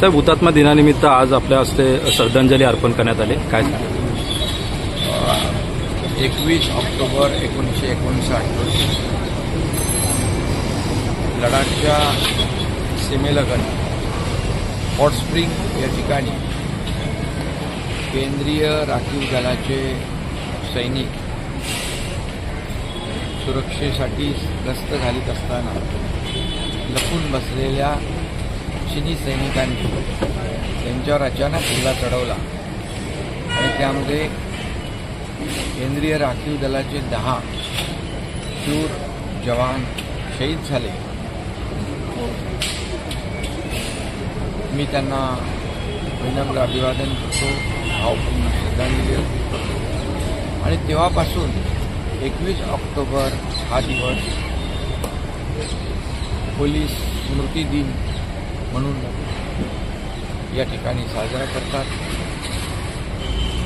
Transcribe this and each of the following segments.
साहेब हुतात्मा दिनानिमित्त आज आपल्या हस्ते श्रद्धांजली अर्पण करण्यात आली. काय सांग एकवीस ऑक्टोबर एकोणीसशे एकोणसाठ रोजी लडाखच्या सीमेलगत हॉटस्प्रिंग या ठिकाणी केंद्रीय राखीव दलाचे सैनिक सुरक्षेसाठी गस्त घालीत असताना लपून बसलेल्या दक्षिणी सैनिकांनी त्यांच्यावर अचानक हल्ला चढवला. आणि त्यामध्ये केंद्रीय राखीव दलाचे दहा शूर जवान शहीद झाले. मी त्यांना विनम्र अभिवादन करतो. भावपूर्ण श्रद्धांजली अर्पित करतो. आणि तेव्हापासून एकवीस ऑक्टोबर हा दिवस पोलीस स्मृती दिन म्हणून या ठिकाणी साजरा करतात.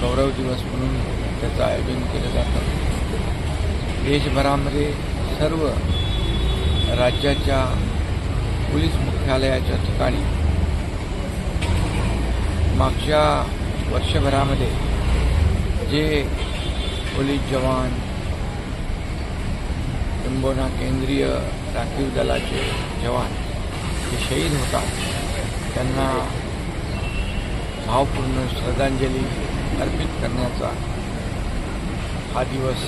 गौरव दिवस म्हणून त्याचं आयोजन केलं जातं. देशभरामध्ये सर्व राज्याच्या पोलीस मुख्यालयाच्या ठिकाणी मागच्या वर्षभरामध्ये जे पोलीस जवान किंबहुना केंद्रीय राखीव दलाचे जवान शहीद होतात त्यांना भावपूर्ण श्रद्धांजली अर्पित करण्याचा हा दिवस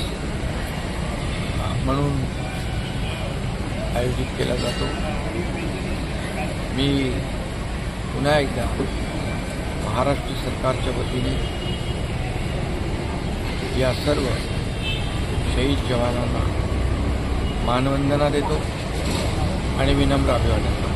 म्हणून आयोजित केला जातो. मी पुन्हा एकदा महाराष्ट्र सरकारच्या वतीने या सर्व शहीद जवानांना मानवंदना देतो आणि विनम्र अभिवादन करतो.